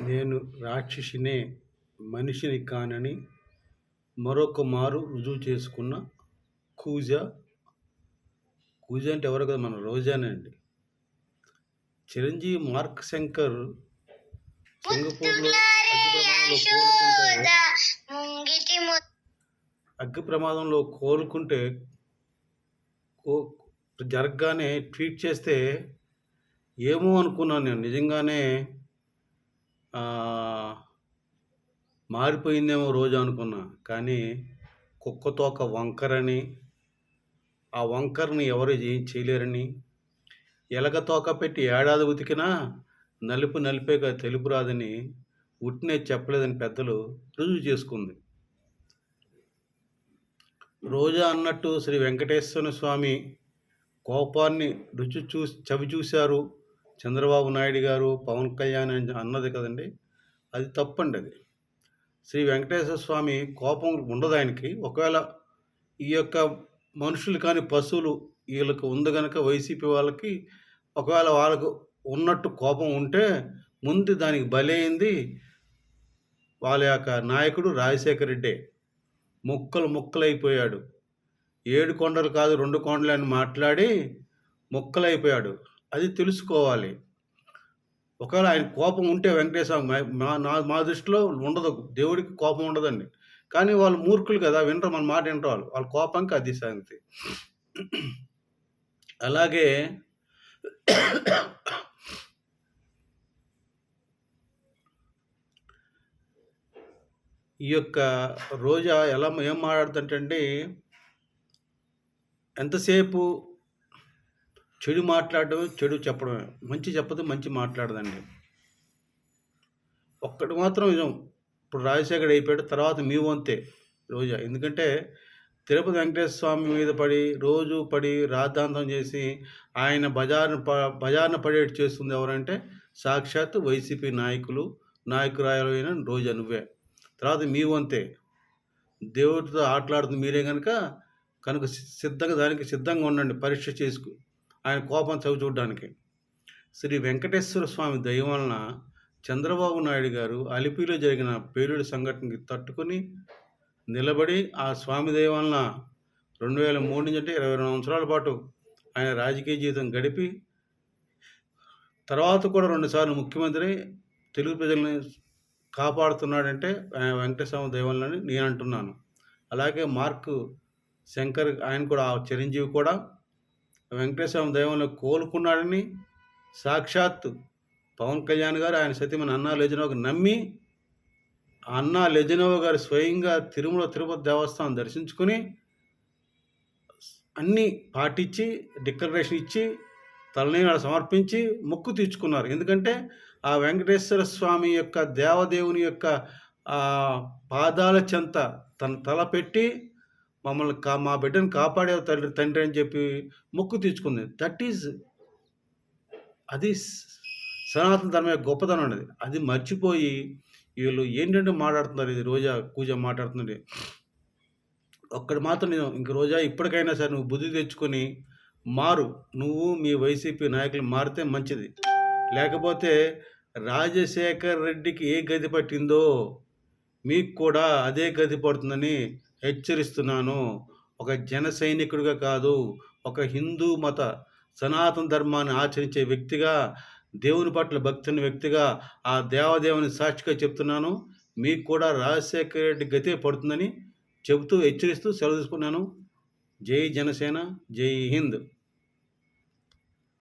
నేను రాక్షసినే మనిషిని కానని మరొక మారు రుజువు చేసుకున్న కూజ. కూజ అంటే ఎవరు కదా? మన రోజానే అండి. చిరంజీవి మార్క్ శంకర్ సింగపూర్లో అగ్ని ప్రమాదంలో కోలుకుంటే అగ్ని ప్రమాదంలో కోలుకుంటే కో జరగగానే ట్వీట్ చేస్తే ఏమో అనుకున్నాను నేను. నిజంగానే మారిపోయిందేమో రోజు అనుకున్నా కానీ కుక్కతో ఒక వంకరని ఆ వంకరని ఎవరు ఏం చేయలేరని ఎలగతోక పెట్టి ఏడాది ఉతికినా నలుపు నలిపే తెలుపు రాదని ఉట్టినే చెప్పలేదని పెద్దలు రుజువు చేసుకుంది. రోజా అన్నట్టు శ్రీ వెంకటేశ్వర స్వామి కోపాన్ని రుచి చూసి చవి చూశారు. చంద్రబాబు నాయుడు గారు పవన్ కళ్యాణ్ అని అన్నది కదండి. అది తప్పండి అది. శ్రీ వెంకటేశ్వర స్వామి కోపం ఉండదు ఆయనకి. ఒకవేళ ఈ యొక్క మనుషులు కానీ పశువులు వీళ్ళకి ఉంది కనుక వైసీపీ వాళ్ళకి ఒకవేళ వాళ్ళకు ఉన్నట్టు కోపం ఉంటే ముందు దానికి బలైంది వాళ్ళ యొక్క నాయకుడు రాజశేఖర రెడ్డి. ముక్కలు ముక్కలైపోయాడు. ఏడు కొండలు కాదు రెండు కొండలు అని మాట్లాడి ముక్కలైపోయాడు. అది తెలుసుకోవాలి. ఒకవేళ ఆయన కోపం ఉంటే వెంకటేశ్వర మా- మా నా మా దృష్టిలో ఉండదు. దేవుడికి కోపం ఉండదండి. కానీ వాళ్ళు మూర్ఖులు కదా వినరు మన మాట వినరు వాళ్ళు. వాళ్ళ కోపానికి అది శాంతి అలాగే ఈ యొక్క రోజా ఎలా ఏం మాట్లాడుతుంటే ఎంతసేపు చెడు మాట్లాడడం చెడు చెప్పడమే. మంచి చెప్పదు మంచి మాట్లాడదండి. ఒక్కటి మాత్రం నిజం. ఇప్పుడు రాజశేఖర్ అయిపోయాడు తర్వాత మీ వంతే రోజా. ఎందుకంటే తిరుపతి వెంకటేశ్వర స్వామి మీద పడి రోజు పడి రాద్ధాంతం చేసి ఆయన బజార్ను ప బజార్న పడేట్టు చేస్తుంది ఎవరంటే సాక్షాత్ వైసీపీ నాయకులు నాయకురాయలైన రోజా నువ్వే. తర్వాత మీ వంతే. దేవుడితో ఆటలాడుతుంది మీరే కనుక కనుక సి- సిద్ధంగా దానికి సిద్ధంగా ఉండండి. పరీక్ష చేసుకు ఆయన కోపం చవి చూడడానికి శ్రీ వెంకటేశ్వర స్వామి దయ వలన చంద్రబాబు నాయుడు గారు అలిపిలో జరిగిన పేలుడు సంఘటనకి తట్టుకొని నిలబడి ఆ స్వామి దయ వలన రెండు వేల మూడు నుంచి అంటే ఇరవై రెండు సంవత్సరాల పాటు ఆయన రాజకీయ జీవితం గడిపి తర్వాత కూడా రెండుసార్లు ముఖ్యమంత్రి తెలుగు ప్రజల్ని కాపాడుతున్నాడంటే ఆయన వెంకటేశ్వర దేవాలని నేను అంటున్నాను. అలాగే మార్క్ శంకర్ ఆయన కూడా ఆ చిరంజీవి కూడా వెంకటేశ్వరం దైవంలో కోలుకున్నాడని సాక్షాత్ పవన్ కళ్యాణ్ గారు ఆయన సతీమణి అన్నా లెజనోకి నమ్మి అన్నా లెజనోవ గారు స్వయంగా తిరుమల తిరుపతి దేవస్థానం దర్శించుకుని అన్నీ పాటించి డిక్లరేషన్ ఇచ్చి తలనీళ్ళు సమర్పించి మొక్కు తీర్చుకున్నారు. ఎందుకంటే ఆ వెంకటేశ్వర స్వామి యొక్క దేవదేవుని యొక్క పాదాల చెంత తన తల పెట్టి మమ్మల్ని కా మా బిడ్డను కాపాడే తండ్రి తండ్రి అని చెప్పి మొక్కు తీర్చుకుంది. దట్ ఈజ్ అది సనాతన ధర్మ యొక్క గొప్పతనం అనేది. అది మర్చిపోయి వీళ్ళు ఏంటంటే మాట్లాడుతున్నారు. ఇది రోజా కూజ మాట్లాడుతుంది ఒక్కడు మాత్రం నేను ఇంక రోజా ఇప్పటికైనా సరే నువ్వు బుద్ధి తెచ్చుకొని మారు. నువ్వు మీ వైసీపీ నాయకులు మారితే మంచిది. లేకపోతే రాజశేఖర్ రెడ్డికి ఏ గది పట్టిందో మీకు కూడా అదే గది పడుతుందని హెచ్చరిస్తున్నాను. ఒక జన సైనికుడిగా కాదు ఒక హిందూ మత సనాతన ధర్మాన్ని ఆచరించే వ్యక్తిగా దేవుని పట్ల భక్తుని వ్యక్తిగా ఆ దేవదేవుని సాక్షిగా చెప్తున్నాను. మీకు కూడా రాజశేఖర రెడ్డి గతే పడుతుందని చెబుతూ హెచ్చరిస్తూ సెలవు తీసుకున్నాను. జై జనసేన జై హింద్.